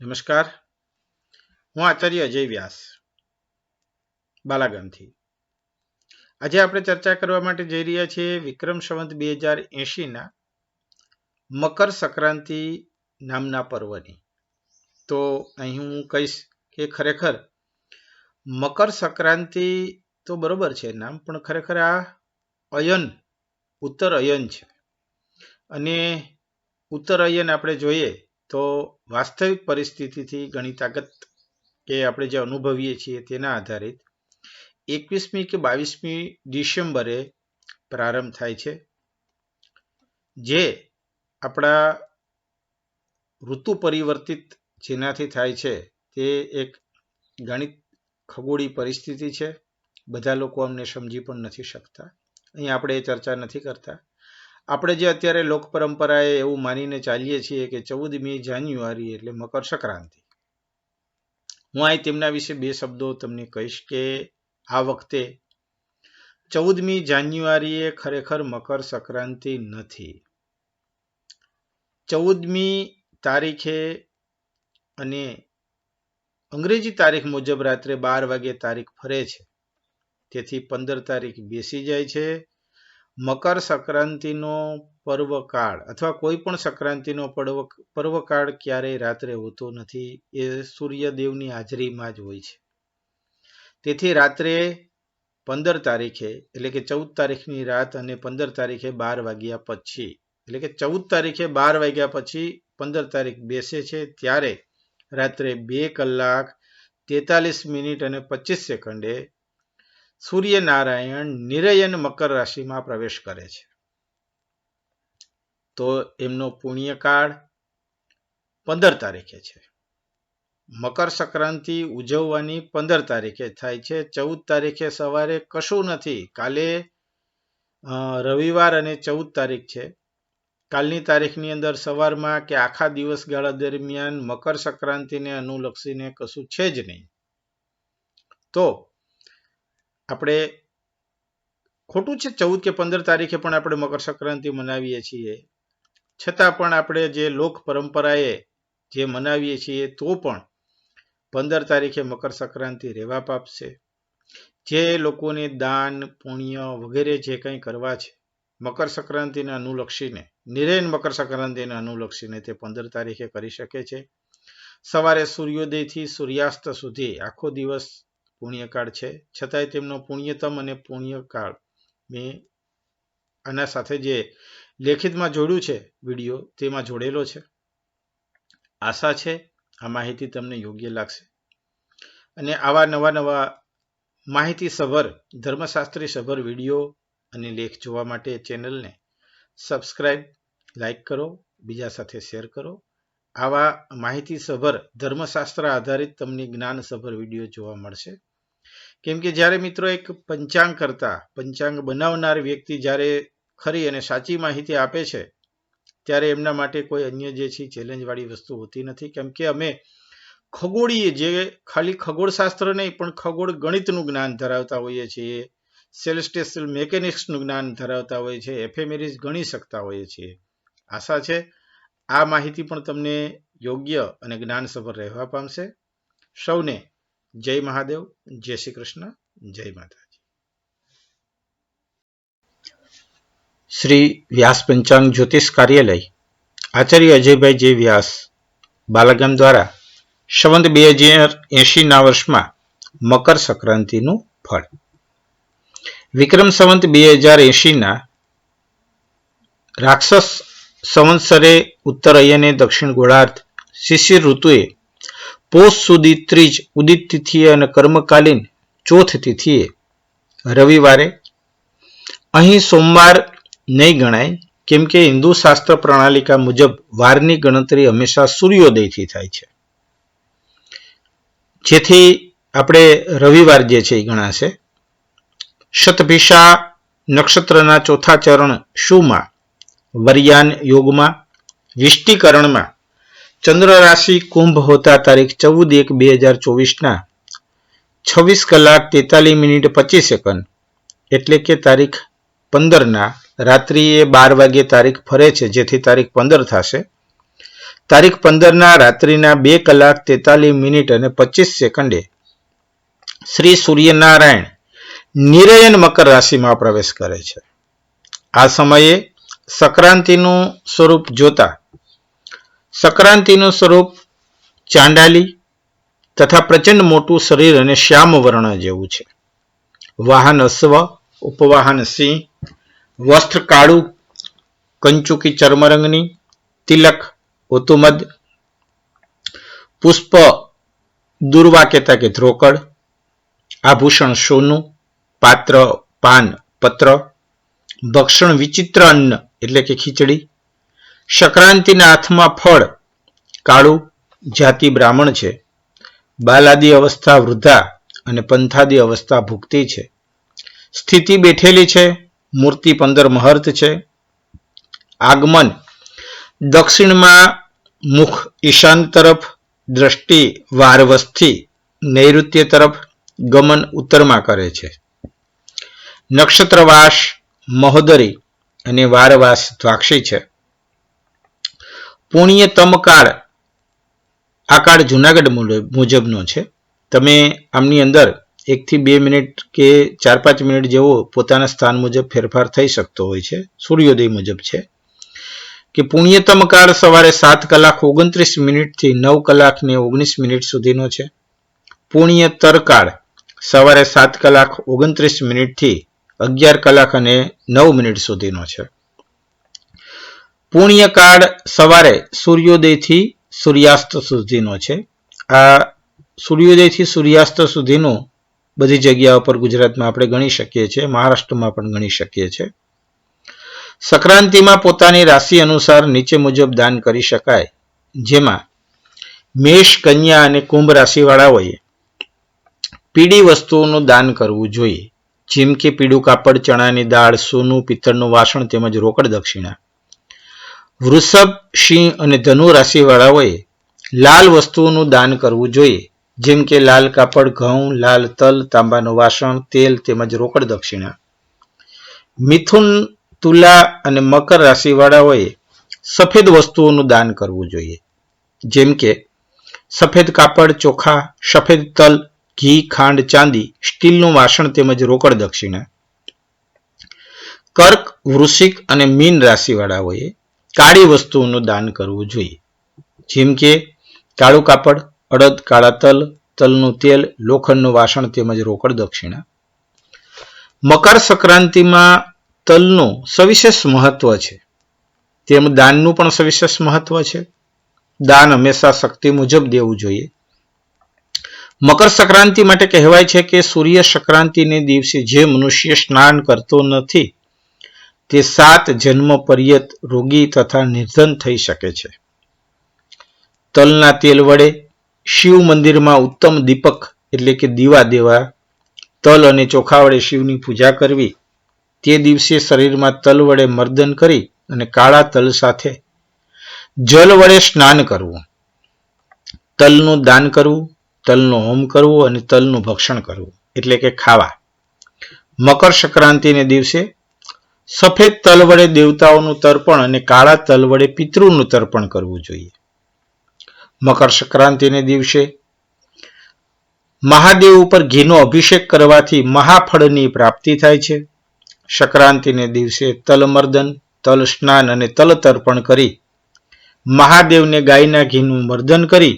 નમસ્કાર. હું આચાર્ય અજય વ્યાસ, બાલાગામથી. આજે આપણે ચર્ચા કરવા માટે જઈ રહ્યા છીએ વિક્રમ સંવત બે હજાર એંશીના મકર સંક્રાંતિ નામના પર્વની. તો અહીં હું કહીશ કે ખરેખર મકર સંક્રાંતિ તો બરોબર છે નામ, પણ ખરેખર આ અયન, ઉત્તર અયન છે. અને ઉત્તર અયન આપણે જોઈએ તો વાસ્તવિક પરિસ્થિતિથી ઘણી તાકાત કે આપણે જે અનુભવીએ છીએ તેના આધારિત એકવીસમી કે બાવીસમી ડિસેમ્બરે પ્રારંભ થાય છે, જે આપણા ઋતુ પરિવર્તિત જેનાથી થાય છે તે એક ગણિત ખગોળી પરિસ્થિતિ છે. બધા લોકો અમને સમજી પણ નથી શકતા. અહીં આપણે એ ચર્ચા નથી કરતા. આપણે જે અત્યારે લોક પરંપરાએ એવું માનીને ચાલીએ છીએ કે ચૌદમી જાન્યુઆરી એટલે મકર સંક્રાંતિ. હું અહીં તેમના વિશે બે શબ્દો તમને કહીશ કે આ વખતે ચૌદમી જાન્યુઆરીએ ખરેખર મકર સંક્રાંતિ નથી. ચૌદમી તારીખે અને અંગ્રેજી તારીખ મુજબ રાત્રે બાર વાગે તારીખ ફરે છે. તેથી પંદર તારીખ બેસી જાય છે. મકર સંક્રાંતિનો પર્વકાળ અથવા કોઈ પણ સંક્રાંતિનો પર્વ, પર્વકાળ ક્યારેય રાત્રે હોતો નથી. એ સૂર્યદેવની હાજરીમાં જ હોય છે. તેથી રાત્રે પંદર તારીખે એટલે કે ચૌદ તારીખની રાત અને પંદર તારીખે બાર વાગ્યા પછી, એટલે કે ચૌદ તારીખે બાર વાગ્યા પછી પંદર તારીખ બેસે છે, ત્યારે રાત્રે બે કલાક તેતાલીસ મિનિટ અને પચીસ સેકન્ડે સૂર્યનારાયણ નિરયન મકર રાશિમાં પ્રવેશ કરે છે. તો એમનો પુણ્યકાળ પંદર તારીખે છે. મકર સંક્રાંતિ ઉજવવાની પંદર તારીખે થાય છે. ચૌદ તારીખે સવારે કશું નથી. કાલે રવિવાર અને ચૌદ તારીખ છે. કાલની તારીખની અંદર સવારમાં કે આખા દિવસ ગાળા દરમિયાન મકર સંક્રાંતિને અનુલક્ષીને કશું છે જ નહીં. તો આપણે ખોટું છે ચૌદ કે પંદર તારીખે પણ આપણે મકર સંક્રાંતિ મનાવીએ છીએ. છતાં પણ આપણે જે લોક પરંપરાએ જે મનાવીએ છીએ તો પણ પંદર તારીખે મકર સંક્રાંતિ રહેવા પાપશે. જે લોકોને દાન, પુણ્ય વગેરે જે કંઈ કરવા છે મકર સંક્રાંતિને અનુલક્ષીને, નિરેન મકર સંક્રાંતિને અનુલક્ષીને તે પંદર તારીખે કરી શકે છે. સવારે સૂર્યોદયથી સૂર્યાસ્ત સુધી આખો દિવસ પુણ્યકાળ છે. છતાંય તેમનો પુણ્યતમ અને પુણ્યકાળ મેં આના સાથે જે લેખિતમાં જોડ્યું છે, વીડિયો, તેમાં જોડેલો છે. આશા છે, આ માહિતી તમને યોગ્ય લાગશે. અને આવા નવા નવા માહિતી સભર ધર્મશાસ્ત્રી સભર વીડિયો અને લેખ જોવા માટે ચેનલને સબસ્ક્રાઈબ લાઈક કરો, બીજા સાથે શેર કરો. આવા માહિતી સભર ધર્મશાસ્ત્ર આધારિત તમને જ્ઞાન સભર વીડિયો જોવા મળશે. કેમ કે જ્યારે મિત્રો એક પંચાંગ કરતા, પંચાંગ બનાવનાર વ્યક્તિ જ્યારે ખરી અને સાચી માહિતી આપે છે, ત્યારે એમના માટે કોઈ અન્ય જે છે ચેલેન્જવાળી વસ્તુ હોતી નથી. કેમ કે અમે ખગોળીય જે ખાલી ખગોળશાસ્ત્ર નહીં, પણ ખગોળ ગણિતનું જ્ઞાન ધરાવતા હોઈએ છીએ સેલેસ્ટેશિયલ મેકેનિક્સનું જ્ઞાન ધરાવતા હોઈએ છીએ એફેમેરીઝ ગણી શકતા હોઈએ છીએ. આશા છે, આ માહિતી પણ તમને યોગ્ય અને જ્ઞાનસભર રહેવા પામશે. સૌને જય મહાદેવ, જય શ્રી કૃષ્ણ, જય માતાજી. શ્રી વ્યાસ પંચાંગ જ્યોતિષ કાર્યાલય, આચાર્ય અજયભાઈ જે વ્યાસ, બાલાગામ દ્વારા સંવંત બે હજાર એંશીના વર્ષમાં મકર સંક્રાંતિનું ફળ. વિક્રમ સંવંત બે હજાર એંશીના રાક્ષસ સંવત્સરે ઉત્તર અયને દક્ષિણ ગોળાર્ધ શિશિર ઋતુએ પોષ સુધી ત્રીજ ઉદિત તિથિએ અને કર્મકાલીન ચોથ તિથિએ. રવિવારે અહીં સોમવાર નહીં ગણાય, કેમ કે હિન્દુ શાસ્ત્ર પ્રણાલિકા મુજબ વારની ગણતરી હંમેશા સૂર્યોદયથી થાય છે. જેથી આપણે રવિવાર જે છે એ ગણાશે. શતભિષા નક્ષત્રના ચોથા ચરણ શુમાં, વરિયાન યોગમાં, વિષ્ટિકરણમાં ચંદ્ર રાશિ કુંભ હોતા તારીખ ચૌદ એક બે હજાર ચોવીસના. છવ્વીસ કલાક તેતાલીસ મિનિટ પચીસ સેકન્ડ. એટલે કે તારીખ પંદરના. રાત્રિએ બાર વાગ્યે તારીખ ફરે છે, જેથી તારીખ પંદર થશે. તારીખ પંદરના રાત્રિના બે કલાક તેતાલીસ મિનિટ અને પચીસ સેકન્ડે. શ્રી સૂર્યનારાયણ નિરયન મકર રાશિમાં પ્રવેશ કરે છે. આ સમયે સંક્રાંતિનું સ્વરૂપ જોતા સંક્રાંતિનું સ્વરૂપ ચાંડાલી તથા પ્રચંડ મોટું શરીર અને શ્યામ વર્ણ જેવું છે. વાહન અશ્વ, ઉપવાહન સિંહ, વસ્ત્ર કાળું, કંચુકી ચર્મરંગની, તિલક ઓતુમદ પુષ્પ, દુર્વા કહેતા કે ધ્રોકડ, આભૂષણ સોનું, પાત્ર, પાન, પત્ર, ભક્ષણ વિચિત્ર અન્ન એટલે કે ખીચડી સંક્રાંતિના હાથમાં ફળ. કાળું જાતિ બ્રાહ્મણ છે. બાલાદી અવસ્થા વૃદ્ધા અને પંથાદી અવસ્થા ભુક્તિ છે. સ્થિતિ બેઠેલી છે. મૂર્તિ પંદર મહર્ત છે. આગમન. દક્ષિણમાં મુખ ઈશાન તરફ, દ્રષ્ટિ વારવસ્થથી નૈઋત્ય તરફ, ગમન ઉત્તરમાં કરે છે. નક્ષત્રવાસ, મહોદરી અને વારવાસ દ્વાક્ષી છે. પુણ્યતમ કાળ આ કાળ જુનાગઢ મુજબનો છે. તમે આમની અંદર એકથી બે મિનિટ કે ચાર પાંચ મિનિટ જેવો પોતાના સ્થાન મુજબ ફેરફાર થઈ શકતો હોય છે. સૂર્યોદય મુજબ છે. કે પુણ્યતમ કાળ સવારે સાત કલાક ઓગણત્રીસ મિનિટથી નવ કલાક ને ઓગણીસ મિનિટ સુધીનો છે. પુણ્યતર કાળ સવારે સાત કલાક ઓગણત્રીસ મિનિટથી અગિયાર કલાક અને નવ મિનિટ સુધીનો છે. પુણ્યકાળ સવારે સૂર્યોદયથી સૂર્યાસ્ત સુધીનો છે. આ સૂર્યોદયથી સૂર્યાસ્ત સુધીનું બધી જગ્યાઓ પર ગુજરાતમાં આપણે ગણી શકીએ છીએ, મહારાષ્ટ્રમાં પણ ગણી શકીએ છીએ. સંક્રાંતિમાં પોતાની રાશિ અનુસાર નીચે મુજબ દાન કરી શકાય, જેમાં મેષ, કન્યા અને કુંભ રાશિવાળાઓએ પીળી વસ્તુઓનું દાન કરવું જોઈએ, જેમ કે પીળું કાપડ, ચણાની દાળ, સોનું, પિત્તળનું વાસણ તેમજ રોકડ દક્ષિણા. વૃષભ, સિંહ અને ધનુ રાશિવાળાઓએ લાલ વસ્તુઓનું દાન કરવું જોઈએ. જેમ કે લાલ કાપડ, ઘઉં, લાલ તલ, તાંબાનું વાસણ, તેલ તેમજ રોકડ દક્ષિણા. મિથુન, તુલા અને મકર રાશિવાળાઓએ સફેદ વસ્તુઓનું દાન કરવું જોઈએ. જેમ કે સફેદ કાપડ, ચોખા, સફેદ તલ, ઘી, ખાંડ, ચાંદી, સ્ટીલનું વાસણ તેમજ રોકડ દક્ષિણા. કર્ક, વૃશ્ચિક અને મીન રાશિવાળાઓએ કાળી વસ્તુઓનું દાન કરવું જોઈએ. જેમ કે કાળું કાપડ, અડદ, કાળા તલ, તલનું તેલ, લોખંડનું વાસણ તેમજ રોકડ દક્ષિણા. મકર સંક્રાંતિમાં તલનું સવિશેષ મહત્વ છે. તેમ દાનનું પણ સવિશેષ મહત્વ છે. દાન હંમેશા શક્તિ મુજબ દેવું જોઈએ. મકર સંક્રાંતિ માટે કહેવાય છે કે સૂર્ય સંક્રાંતિને દિવસે જે મનુષ્ય સ્નાન કરતો નથી તે સાત જન્મ પર્યત રોગી તથા નિર્ધન થઈ શકે છે. તલના તેલ વડે શિવ મંદિરમાં ઉત્તમ દીપક એટલે કે દીવા દેવા, તલ અને ચોખા વડે શિવની પૂજા કરવી, તે દિવસે શરીરમાં તલ વડે મર્દન કરી અને કાળા તલ સાથે જલ વડે સ્નાન કરવું. તલનું દાન કરવું, તલનો હોમ કરવો અને તલનું ભક્ષણ કરવું, એટલે કે ખાવા. મકર સંક્રાંતિને દિવસે સફેદ તલ વડે દેવતાઓનું તર્પણ અને કાળા તલ વડે પિતૃનું તર્પણ કરવું જોઈએ. મકર સંક્રાંતિને દિવસે મહાદેવ ઉપર ઘીનો અભિષેક કરવાથી મહાફળની પ્રાપ્તિ થાય છે. સંક્રાંતિને દિવસે તલમર્દન, તલ સ્નાન અને તલ તર્પણ કરી મહાદેવને ગાયના ઘીનું મર્દન કરી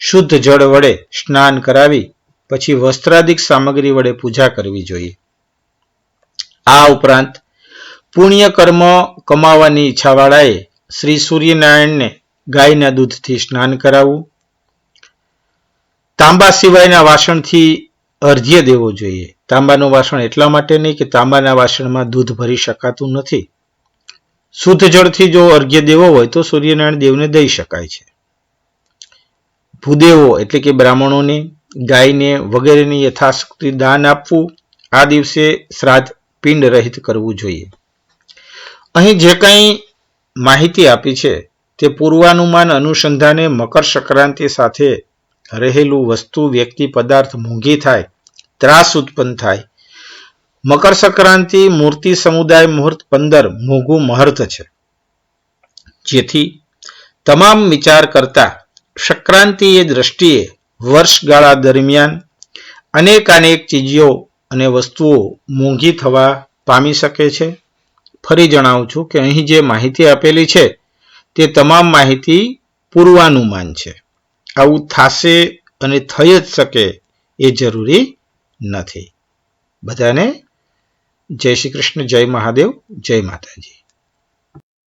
શુદ્ધ જળ વડે સ્નાન કરાવી પછી વસ્ત્રાદિક સામગ્રી વડે પૂજા કરવી જોઈએ. આ ઉપરાંત પુણ્ય કર્મ કમાવાની ઈચ્છાવાળાએ શ્રી સૂર્યનારાયણને ગાયના દૂધથી સ્નાન કરાવવું. તાંબા સિવાયના વાસણથી અર્ધ્ય દેવો જોઈએ. તાંબાનું વાસણ એટલા માટે નહીં કે તાંબાના વાસણમાં દૂધ ભરી શકાતું નથી. શુદ્ધ જળથી જો અર્ઘ્ય દેવો હોય તો સૂર્યનારાયણ દેવને દઈ શકાય છે. ભૂદેવો એટલે કે બ્રાહ્મણોને ગાયને વગેરેની યથાશક્તિ દાન આપવું. આ દિવસે શ્રાદ્ધ પિંડ રહિત કરવું જોઈએ. અહીં જે કંઈ માહિતી આપી છે, તે પૂર્વાનુમાન અનુસંધાને મકર સંક્રાંતિ સાથે રહેલું વસ્તુ, વ્યક્તિ, પદાર્થ મોંઘી થાય, ત્રાસ ઉત્પન્ન થાય. મકર સંક્રાંતિ મૂર્તિ સમુદાય મુહૂર્ત પંદર મોંઘું મહર્ત છે. જેથી તમામ વિચાર કરતા સંક્રાંતિએ દ્રષ્ટિએ વર્ષગાળા દરમિયાન અનેકાનેક ચીજો અને વસ્તુઓ મોંઘી થવા પામી શકે છે. ફરી જણાવું છું કે અહીં જે માહિતી આપેલી છે, તે તમામ માહિતી પૂર્વાનુમાન છે. આવું થશે અને થઈ જ શકે એ જરૂરી નથી. બધાને જય શ્રી કૃષ્ણ, જય મહાદેવ, જય માતાજી.